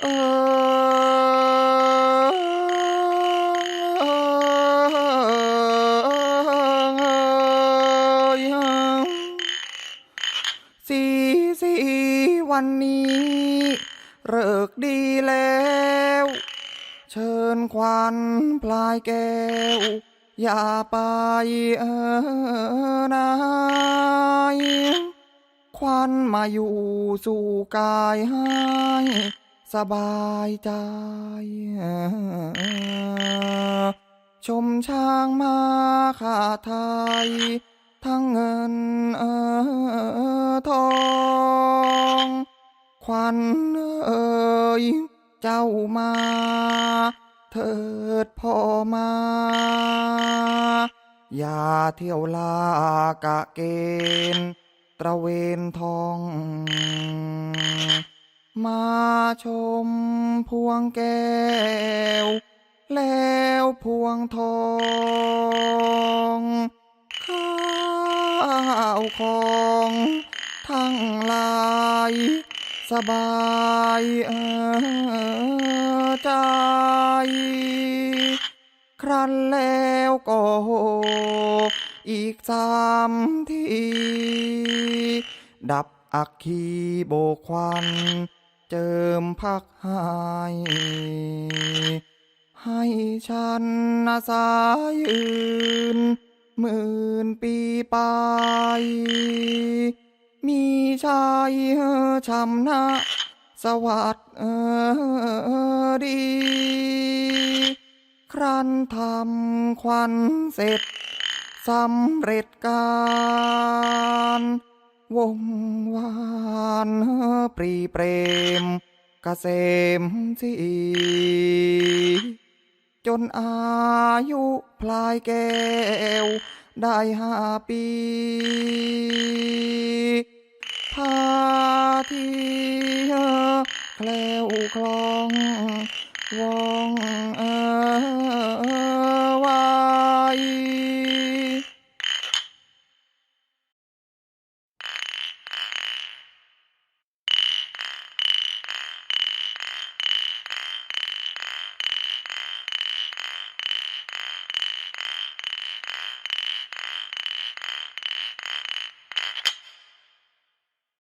เออสีสีวันนี้เลิกดีแล้ว เชิญควันพลายแก้ว อย่าไปเออนายควันมาอยู่สู่กายให้ สบายใจ ชมช้างมาขาไทย ทั้งเงินเออทอง ควันเอ่ยเจ้ามา เถิดพ่อมา อย่าเที่ยวลากะเกณฑ์ตระเวนทอง มาชมพวงแก้ว แล้วพวงทองข้าวของทั้งหลายสบายเออใจ ครั้นแล้วก็อีกสามที ดับอักขีโบควัน เจิมพักหาย ให้ฉันอาสายืนหมื่นปีไป มีชายชำนะสวัสดเออดี ครั้นทำควันเสร็จสำเร็จการ วงวานปรีเปรมกเกษมสีจนอายุพลายแก้ว ได้ห้าปี พาทีแคล้วคลองว่อง